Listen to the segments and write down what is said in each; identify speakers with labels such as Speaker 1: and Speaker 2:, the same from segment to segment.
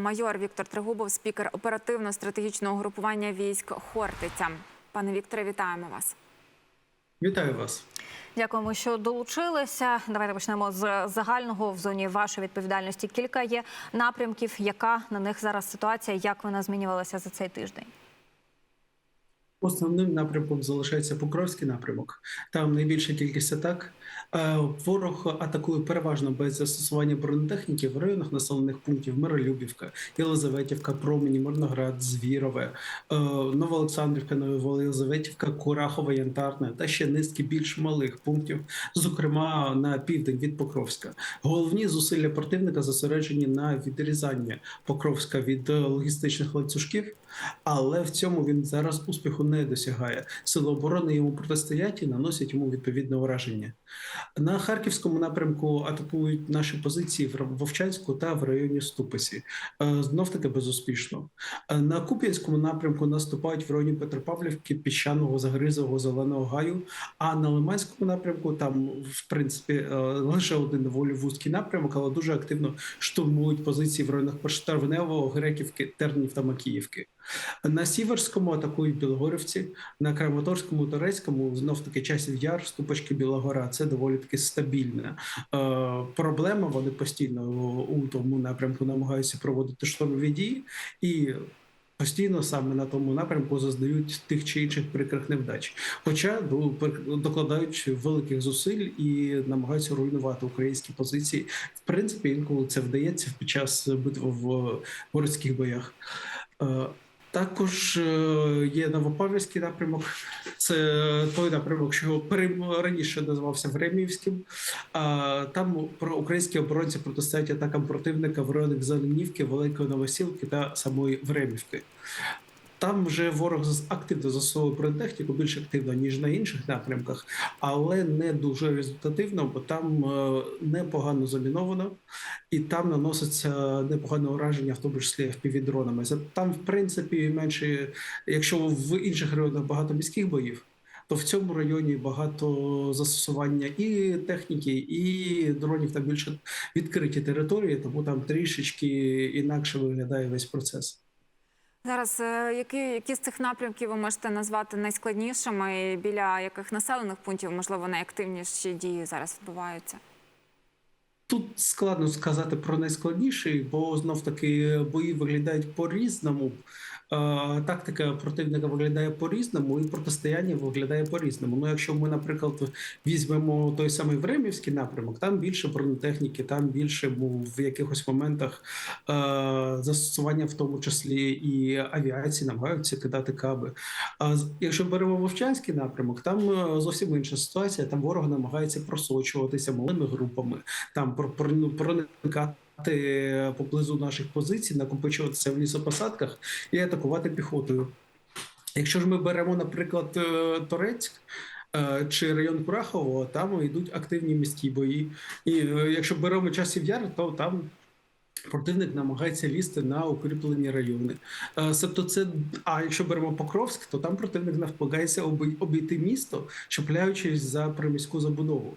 Speaker 1: Майор Віктор Трегубов, спікер оперативно-стратегічного групування військ Хортиця. Пане Вікторе, вітаємо вас.
Speaker 2: Вітаю вас.
Speaker 3: Дякуємо, що долучилися. Давайте почнемо з загального в зоні вашої відповідальності. Кілька є напрямків. Яка на них зараз ситуація? Як вона змінювалася за цей тиждень?
Speaker 2: Основним напрямком залишається Покровський напрямок. Там найбільша кількість атак. Е, Ворог атакує переважно без застосування бронетехніки в районах населених пунктів Миролюбівка, Єлизаветівка, Промені, Мирноград, Звірове, е, Новоолександрівка, Новоєлизаветівка, Курахова, Янтарна та ще низки більш малих пунктів, зокрема на південь від Покровська. Головні зусилля противника зосереджені на відрізанні Покровська від е, логістичних ланцюжків, але в цьому він зараз успіху не досягає. Сили оборони йому протистоять і наносять йому відповідне ураження. На харківському напрямку атакують наші позиції в Вовчанську та в районі Ступиці. Знов таки безуспішно. Е, На Куп'янському напрямку наступають в районі Петропавлівки, Піщаного, Загризового, Зеленого Гаю. А на Лиманському напрямку там, в принципі, е, лише один доволі вузький напрямок, але дуже активно штурмують позиції в районах Поштарвневого, Греківки, Тернів та Макіївки. На Сіверському атакують Білогорівці, на Краматорському, Торецькому знов таки часів яр, ступочки Білогора. Це доволі таки стабільна е, проблема. Вони постійно у тому напрямку намагаються проводити штурмові дії і. Постійно саме на тому напрямку зазнають тих чи інших прикрих невдач, хоча докладають великих зусиль і намагаються руйнувати українські позиції. В принципі, інколи це вдається під час битв в городських боях. Е, також е, є Новопавлівський напрямок. Це той напрямок, що раніше називався Времівським. Там про українські оборонці протистоять атакам противника в районах Зеленівки, Великої Новосілки та самої Времівки. Там вже ворог активно застосовує бронетехніку більш активно ніж на інших напрямках, але не дуже результативно, бо там е, непогано заміновано, і там наноситься непогане ураження, в тому числі FPV-дронами. За- Там, в принципі, менше, якщо в інших районах багато міських боїв, то в цьому районі багато застосування і техніки, і дронів там більше відкриті території, тому там трішечки інакше виглядає весь процес.
Speaker 1: Зараз е, які, які з цих напрямків ви можете назвати найскладнішими, і біля яких населених пунктів можливо найактивніші дії зараз відбуваються?
Speaker 2: Тут складно сказати про найскладніший, бо знов таки бої виглядають по-різному. Е, Тактика противника виглядає по-різному, і протистояння виглядає по-різному. Ну, якщо ми, наприклад, візьмемо той самий Времівський напрямок, там більше бронетехніки, там більше в якихось моментах е, застосування, в тому числі і авіації, намагаються кидати каби. А якщо беремо Вовчанський напрямок, там е, зовсім інша ситуація. Там ворог намагається просочуватися малими групами там проникати поблизу наших позицій, накопичуватися в лісопосадках і атакувати піхотою. Якщо ж ми беремо, наприклад, е, Торецьк. е, Чи район Курахового, там йдуть активні міські бої. І е, якщо беремо часів яр, то там противник намагається лізти на укріплені райони. Тобто це, а якщо беремо Покровськ, то там противник навпагається обійти місто, чіпляючись за приміську забудову.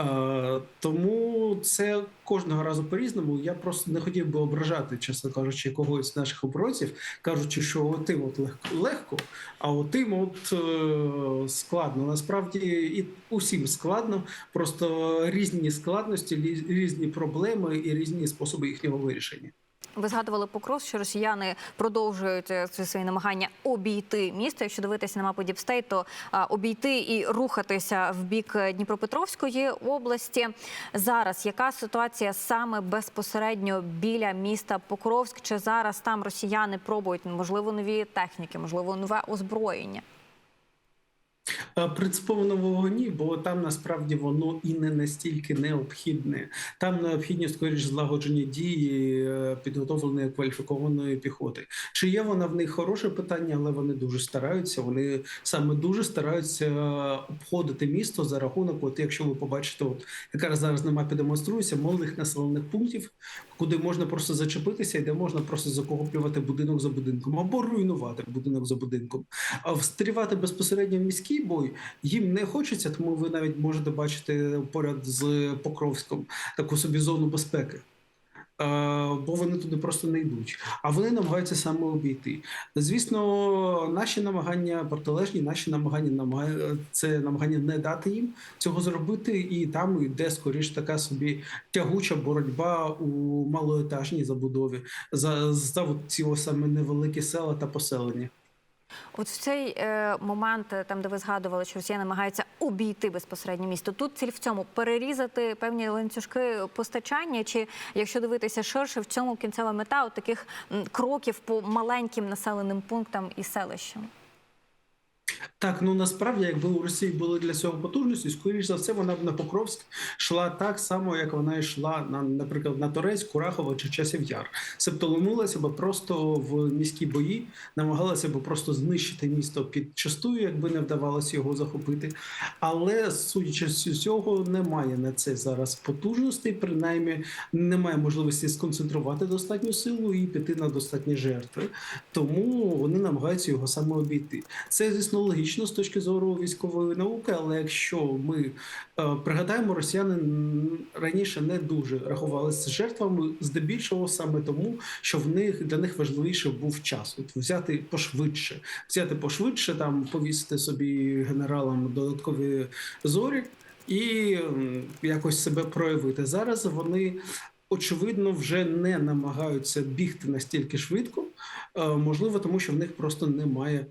Speaker 2: Е, Тому це кожного разу по-різному. Я просто не хотів би ображати, чесно кажучи, когось з наших оборонців, кажучи, що отим от легко, а отим от е, складно. Насправді і усім складно, просто різні складності, різні проблеми і різні способи їхнього вирішення.
Speaker 3: Ви згадували покрос, що росіяни продовжують е, свої намагання обійти місто. Якщо дивитися на мапу Діпстейт, то обійти і рухатися в бік е, Дніпропетровської області. Зараз яка ситуація саме безпосередньо біля міста Покровськ? Чи зараз там росіяни пробують можливо нові техніки, можливо, нове озброєння?
Speaker 2: Принципово на вогоні, бо там насправді воно і не настільки необхідне. Там необхідні скоріш злагоджені дії е, підготовленої кваліфікованої піхоти. Чи є вона в них хороше питання, але вони дуже стараються. Вони саме дуже стараються обходити місто за рахунок. От якщо ви побачите, от яка зараз мапі демонструється, малих населених пунктів, куди можна просто зачепитися, і де можна просто закохоплювати будинок за будинком або руйнувати будинок за будинком. А встрівати безпосередньо в міський бой їм не хочеться, тому ви навіть можете бачити поряд з Покровськом таку собі зону безпеки. бо вони туди просто не йдуть. А вони намагаються саме обійти. Звісно, наші намагання протилежні, наші намагання намагає- це намагання не дати їм цього зробити, і там йде скоріш така собі тягуча боротьба у малоетажній забудові за, за ці саме невеликі села та поселення.
Speaker 3: От в цей е, момент, е, там де ви згадували, що Росія намагається обійти безпосередньо місто. Тут ціль в цьому перерізати певні ланцюжки постачання, чи якщо дивитися ширше, в цьому кінцева мета от таких кроків по маленьким населеним пунктам і селищам.
Speaker 2: Так, ну насправді, якби у Росії були для цього потужності, скоріш за все, вона б на Покровськ йшла так само, як вона йшла на, наприклад, на Торець, Курахово чи Часів Яр. Себто линулася б просто в міські бої, намагалася б просто знищити місто під частую, якби не вдавалося його захопити. Але судячи з цього, немає на це зараз потужностей, принаймні немає можливості сконцентрувати достатню силу і піти на достатні жертви. Тому вони намагаються його саме обійти. Це, звісно, логічно з точки зору військової науки, але якщо ми е, пригадаємо, росіяни раніше не дуже рахувалися з жертвами, здебільшого саме тому, що в них для них важливіше був час. От взяти пошвидше, взяти пошвидше, там повісити собі генералам додаткові зорі і якось себе проявити. Зараз вони. Очевидно, вже не намагаються бігти настільки швидко, Е, можливо, тому що в них просто немає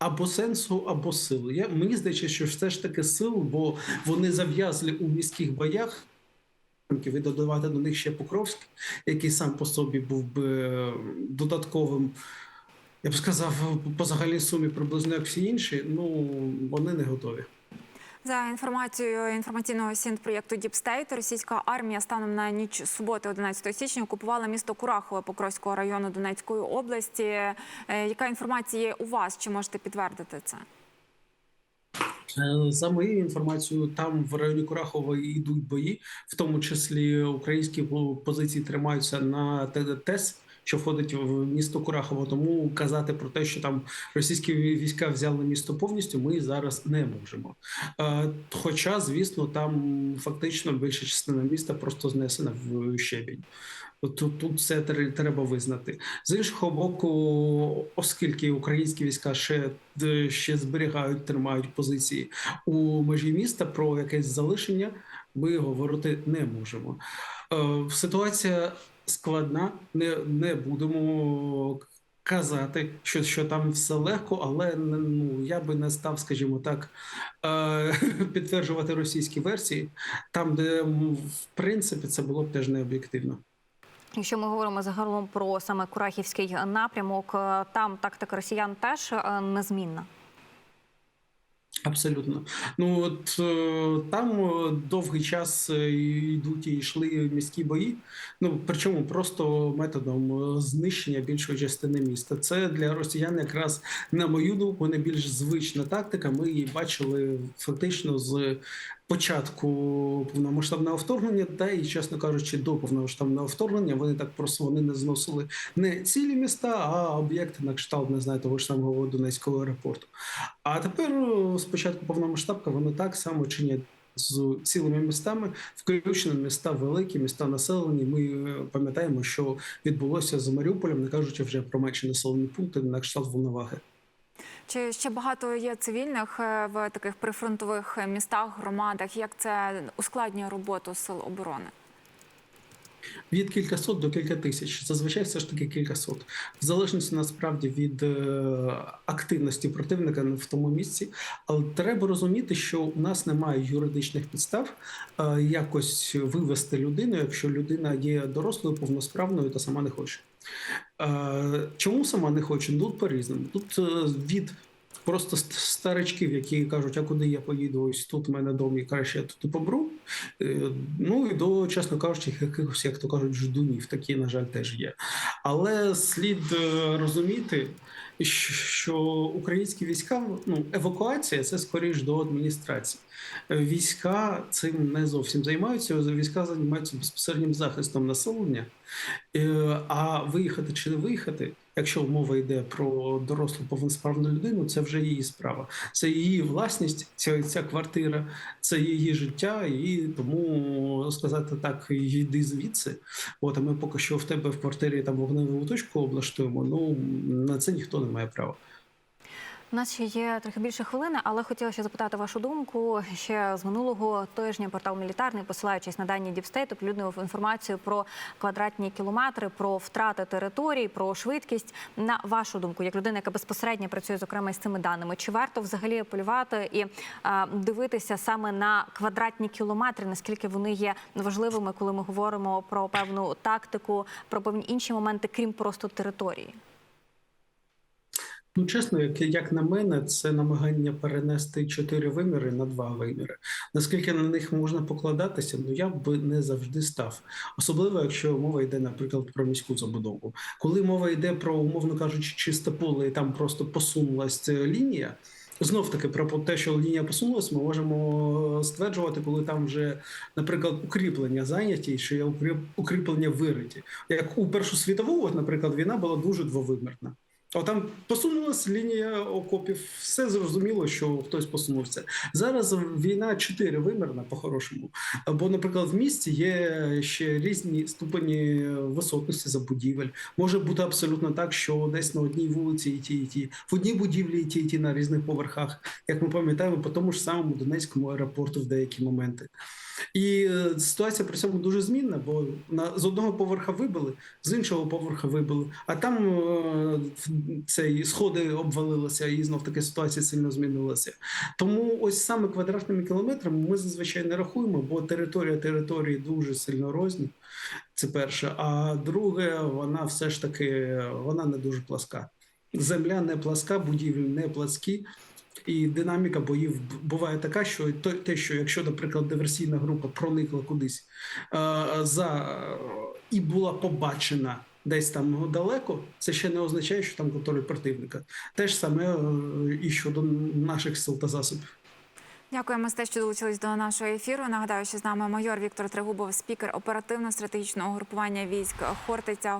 Speaker 2: або сенсу, або сили. Я мені здається, що все ж таки сил, бо вони зав'язли у міських боях. І додавати до них ще Покровськ, який сам по собі був би е, додатковим, я б сказав, по загальній сумі приблизно як всі інші. Ну вони не готові.
Speaker 1: За інформацією інформаційного сінт-проєкту State, російська армія станом на ніч суботи, 11 січня, окупувала місто Курахове Покровського району Донецької області. Е, Яка інформація є у вас? Чи можете підтвердити це?
Speaker 2: Е, За моєю інформацією, там в районі Курахова йдуть бої, в тому числі українські позиції тримаються на ТЕС, що входить в місто Курахово. Тому казати про те, що там російські війська взяли місто повністю, ми зараз не можемо. Е, Хоча, звісно, там фактично більша частина міста просто знесена в щебінь. Тут, тут це треба визнати. З іншого боку, оскільки українські війська ще, ще зберігають, тримають позиції у межі міста, про якесь залишення ми говорити не можемо. Е, Ситуація складна, не, не будемо казати, що, що там все легко, але ну, я би не став, скажімо так, е, підтверджувати російські версії, там, де в принципі це було б теж не об'єктивно.
Speaker 3: Якщо ми говоримо загалом про саме Курахівський напрямок, е, там тактика росіян теж е, незмінна.
Speaker 2: Абсолютно. Ну от е, там е, довгий час е, йдуть і йшли міські бої. Ну причому просто методом знищення більшої частини міста. Це для росіян, якраз на мою думку, не більш звична тактика. Ми її бачили фактично з початку повномасштабного вторгнення, та і, чесно кажучи, до повномасштабного вторгнення вони так просто вони не зносили не цілі міста, а об'єкти на кшталт, не знаю, того ж самого Донецького аеропорту. А тепер з повномасштабка вони так само чинять. З цілими містами, включно міста великі, міста населені. Ми е, пам'ятаємо, що відбулося з Маріуполем, не кажучи вже про менші населені пункти на кшталт Волноваги.
Speaker 1: Чи ще багато є цивільних е, в таких прифронтових містах, громадах? Як це ускладнює роботу сил оборони?
Speaker 2: Від кількасот до кілька тисяч. Зазвичай все ж таки кількасот. В залежності насправді від е, активності противника в тому місці. Але треба розуміти, що у нас немає юридичних підстав е, якось вивести людину, якщо людина є дорослою, повносправною та сама не хоче. Е, чому сама не хоче? Ну, Тут по-різному. Тут е, від просто старичків, які кажуть, а куди я поїду? Ось тут в мене дом, і краще я тут побру. Е, Ну і до, чесно кажучи, якихось, як то кажуть, ждунів, такі, на жаль, теж є. Але слід розуміти, що українські війська ну евакуація це скоріш до адміністрації. Війська цим не зовсім займаються. Війська займаються безпосереднім захистом населення. Е, А виїхати чи не виїхати, якщо мова йде про дорослу повносправну людину, це вже її справа. Це її власність, ця, ця квартира, це її життя, і тому сказати так, йди звідси. От а ми поки що в тебе в квартирі там вогневу точку облаштуємо. Ну на це ніхто не має права.
Speaker 3: У нас ще є трохи більше хвилини, але хотіла ще запитати вашу думку. Ще з минулого тижня портал мілітарний, посилаючись на дані Діпстейт, оприлюднив інформацію про квадратні кілометри, про втрати територій, про швидкість. На вашу думку, як людина, яка безпосередньо працює зокрема з цими даними, чи варто взагалі апелювати і а, дивитися саме на квадратні кілометри, наскільки вони є важливими, коли ми говоримо про певну тактику, про певні інші моменти, крім просто території?
Speaker 2: Ну, чесно, як, як на мене, це намагання перенести чотири виміри на два виміри. Наскільки на них можна покладатися, ну я б не завжди став. Особливо, якщо мова йде, наприклад, про міську забудову. Коли мова йде про, умовно кажучи, чисте поле, і там просто посунулась лінія. Знов таки про те, що лінія посунулась, ми можемо стверджувати, коли там вже, наприклад, укріплення зайняті, що є укріп- укріплення вириті. Як у Першу світову, наприклад, війна була дуже двовимірна. А там посунулася лінія окопів, все зрозуміло, що хтось посунувся. Зараз війна чотиривимірна, по-хорошому. Бо, наприклад, в місті є ще різні ступені висотності забудівель. Може бути абсолютно так, що десь на одній вулиці і ті, і ті, в одній будівлі і ті, і ті на різних поверхах, як ми пам'ятаємо, по тому ж самому Донецькому аеропорту в деякі моменти. І е, ситуація при цьому дуже змінна, бо на з одного поверха вибили, з іншого поверха вибили, а там е, цей сходи обвалилися, і знов таки ситуація сильно змінилася. Тому ось саме квадратними кілометрами ми зазвичай не рахуємо, бо територія території дуже сильно розні. Це перше. А друге, вона все ж таки вона не дуже пласка. Земля не пласка, будівлі не пласкі. І динаміка боїв буває така, що те, що якщо, наприклад, диверсійна група проникла кудись е, за і була побачена десь там далеко, це ще не означає, що там контроль противника. Те ж саме е, і щодо наших сил та засобів.
Speaker 1: Дякуємо за те, що долучились до нашого ефіру. Нагадаю, що з нами майор Віктор Трегубов, спікер оперативно-стратегічного групування військ Хортиця.